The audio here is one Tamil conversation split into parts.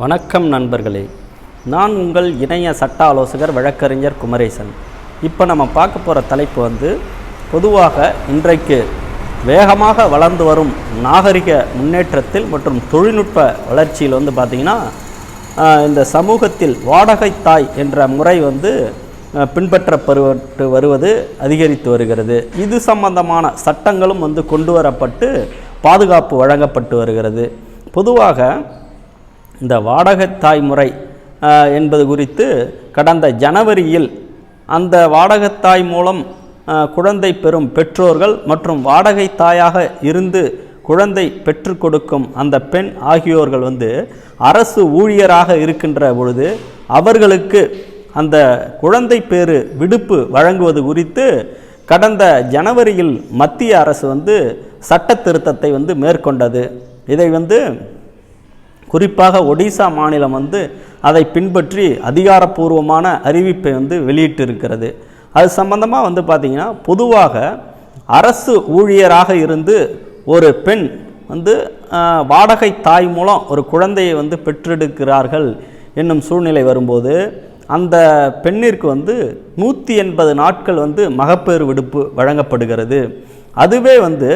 வணக்கம் நண்பர்களே. நான் உங்கள் இணைய சட்ட ஆலோசகர் வழக்கறிஞர் குமரேசன். இப்போ நம்ம பார்க்க போகிற தலைப்பு வந்து பொதுவாக இன்றைக்கு வேகமாக வளர்ந்து வரும் நாகரிக முன்னேற்றத்தில் மற்றும் தொழில்நுட்ப வளர்ச்சியில் வந்து பார்த்திங்கன்னா இந்த சமூகத்தில் வாடகை தாய் என்ற முறை வந்து பின்பற்றப்பட்டு வருவது அதிகரித்து வருகிறது. இது சம்பந்தமான சட்டங்களும் வந்து கொண்டு வரப்பட்டு பாதுகாப்பு வழங்கப்பட்டு வருகிறது. பொதுவாக இந்த வாடகத்தாய் முறை என்பது குறித்து கடந்த ஜனவரியில் அந்த வாடகத்தாய் மூலம் குழந்தை பெறும் பெற்றோர்கள் மற்றும் வாடகை தாயாக இருந்து குழந்தை பெற்று கொடுக்கும் அந்த பெண் ஆகியோர்கள் வந்து அரசு ஊழியராக இருக்கின்ற பொழுது அவர்களுக்கு அந்த குழந்தை பேறு விடுப்பு வழங்குவது குறித்து கடந்த ஜனவரியில் மத்திய அரசு வந்து சட்ட திருத்தத்தை வந்து மேற்கொண்டது. இதை வந்து குறிப்பாக ஒடிசா மாநிலம் வந்து அதை பின்பற்றி அதிகாரப்பூர்வமான அறிவிப்பை வந்து வெளியிட்டிருக்கிறது. அது சம்பந்தமாக வந்து பார்த்திங்கன்னா பொதுவாக அரசு ஊழியராக இருந்து ஒரு பெண் வந்து வாடகை தாய் மூலம் ஒரு குழந்தையை வந்து பெற்றெடுக்கிறார்கள் என்னும் சூழ்நிலை வரும்போது அந்த பெண்ணிற்கு வந்து நூற்றி எண்பது நாட்கள் வந்து மகப்பேறு விடுப்பு வழங்கப்படுகிறது. அதுவே வந்து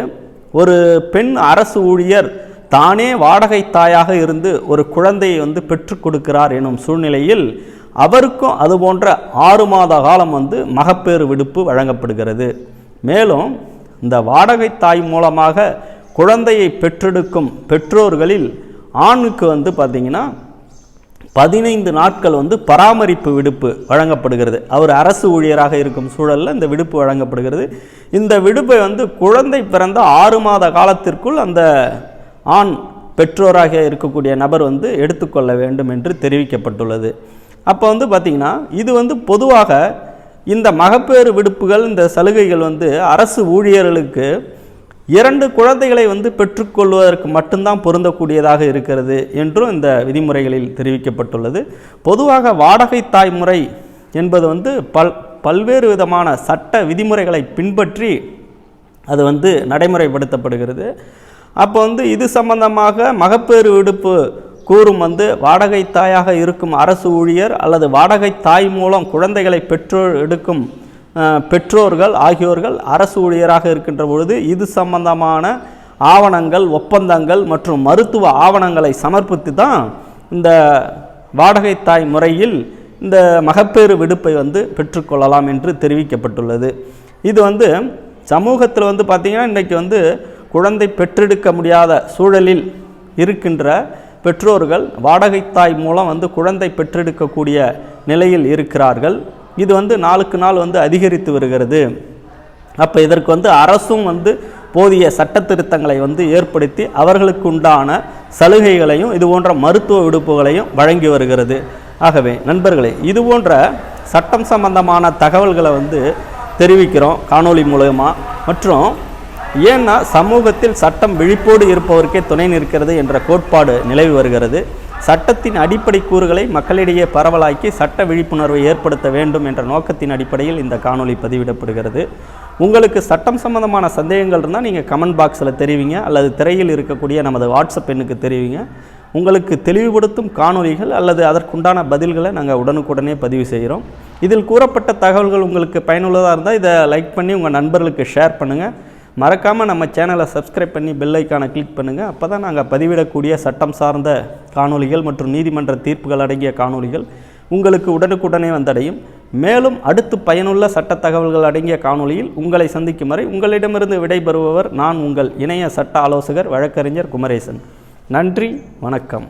ஒரு பெண் அரசு ஊழியர் தானே வாடகை தாயாக இருந்து ஒரு குழந்தையை வந்து பெற்றுக் கொடுக்கிறார் எனும் சூழ்நிலையில் அவருக்கும் அதுபோன்ற ஆறு மாத காலம் வந்து மகப்பேறு விடுப்பு வழங்கப்படுகிறது. மேலும் இந்த வாடகை தாய் மூலமாக குழந்தையை பெற்றெடுக்கும் பெற்றோர்களில் ஆணுக்கு வந்து பார்த்திங்கன்னா பதினைந்து நாட்கள் வந்து பராமரிப்பு விடுப்பு வழங்கப்படுகிறது. அவர் அரசு ஊழியராக இருக்கும் சூழலில் இந்த விடுப்பு வழங்கப்படுகிறது. இந்த விடுப்பை வந்து குழந்தை பிறந்த ஆறு மாத காலத்திற்குள் அந்த ஆண் பெற்றோராக இருக்கக்கூடிய நபர் வந்து எடுத்துக்கொள்ள வேண்டும் என்று தெரிவிக்கப்பட்டுள்ளது. அப்போ வந்து பார்த்திங்கன்னா இது வந்து பொதுவாக இந்த மகப்பேறு விடுப்புகள் இந்த சலுகைகள் வந்து அரசு ஊழியர்களுக்கு இரண்டு குழந்தைகளை வந்து பெற்றுக்கொள்வதற்கு மட்டும்தான் பொருந்தக்கூடியதாக இருக்கிறது என்றும் இந்த விதிமுறைகளில் தெரிவிக்கப்பட்டுள்ளது. பொதுவாக வாடகை தாய் முறை என்பது வந்து பல் பல்வேறு விதமான சட்ட விதிமுறைகளை பின்பற்றி அது வந்து நடைமுறைப்படுத்தப்படுகிறது. அப்போ வந்து இது சம்பந்தமாக மகப்பேறு விடுப்பு கூறும் வந்து வாடகை தாயாக இருக்கும் அரசு ஊழியர் அல்லது வாடகை தாய் மூலம் குழந்தைகளை பெற்றோர் எடுக்கும் பெற்றோர்கள் ஆகியோர்கள் அரசு ஊழியராக இருக்கின்ற பொழுது இது சம்பந்தமான ஆவணங்கள் ஒப்பந்தங்கள் மற்றும் மருத்துவ ஆவணங்களை சமர்ப்பித்து தான் இந்த வாடகை தாய் முறையில் இந்த மகப்பேறு விடுப்பை வந்து பெற்றுக்கொள்ளலாம் என்று தெரிவிக்கப்பட்டுள்ளது. இது வந்து சமூகத்தில் வந்து பார்த்திங்கன்னா இன்றைக்கி வந்து குழந்தை பெற்றெடுக்க முடியாத சூழலில் இருக்கின்ற பெற்றோர்கள் வாடகைத்தாய் மூலம் வந்து குழந்தை பெற்றெடுக்கக்கூடிய நிலையில் இருக்கிறார்கள். இது வந்து நாளுக்கு நாள் வந்து அதிகரித்து வருகிறது. அப்போ இதற்கு வந்து அரசும் வந்து போதிய சட்ட திருத்தங்களை வந்து ஏற்படுத்தி அவர்களுக்கு உண்டான சலுகைகளையும் இது போன்ற மருத்துவ விடுப்புகளையும் வழங்கி வருகிறது. ஆகவே நண்பர்களே இது போன்ற சட்டம் சம்பந்தமான தகவல்களை வந்து தெரிவிக்கிறோம் காணொளி மூலயமா. மற்றும் ஏன்னா சமூகத்தில் சட்டம் விழிப்போடு இருப்பவருக்கே துணை நிற்கிறது என்ற கோட்பாடு நிலவி வருகிறது. சட்டத்தின் அடிப்படை கூறுகளை மக்களிடையே பரவலாக்கி சட்ட விழிப்புணர்வை ஏற்படுத்த வேண்டும் என்ற நோக்கத்தின் அடிப்படையில் இந்த காணொளி பதிவிடப்படுகிறது. உங்களுக்கு சட்டம் சம்பந்தமான சந்தேகங்கள் இருந்தால் நீங்கள் கமெண்ட் பாக்ஸில் தெரிவிங்க அல்லது திரையில் இருக்கக்கூடிய நமது வாட்ஸ்அப் எண்ணுக்கு தெரிவிங்க. உங்களுக்கு தெளிவுபடுத்தும் காணொளிகள் அல்லது அதற்குண்டான பதில்களை நாங்கள் உடனுக்குடனே பதிவு செய்கிறோம். இதில் கூறப்பட்ட தகவல்கள் உங்களுக்கு பயனுள்ளதாக இருந்தால் இதை லைக் பண்ணி உங்கள் நண்பர்களுக்கு ஷேர் பண்ணுங்கள் மறக்காமல் நம்ம சேனலை சப்ஸ்கிரைப் பண்ணி பெல் ஐக்கானை கிளிக் பண்ணுங்கள் அப்போ தான் நாங்கள் பதிவிடக்கூடிய சட்டம் சார்ந்த காணொளிகள் மற்றும் நீதிமன்ற தீர்ப்புகள் அடங்கிய காணொளிகள் உங்களுக்கு உடனுக்குடனே வந்தடையும். மேலும் அடுத்து பயனுள்ள சட்ட தகவல்கள் அடங்கிய காணொலியில் உங்களை சந்திக்கும் வரை உங்களிடமிருந்து விடைபெறுபவர் நான் உங்கள் இணைய சட்ட ஆலோசகர் வழக்கறிஞர் குமரேசன். நன்றி வணக்கம்.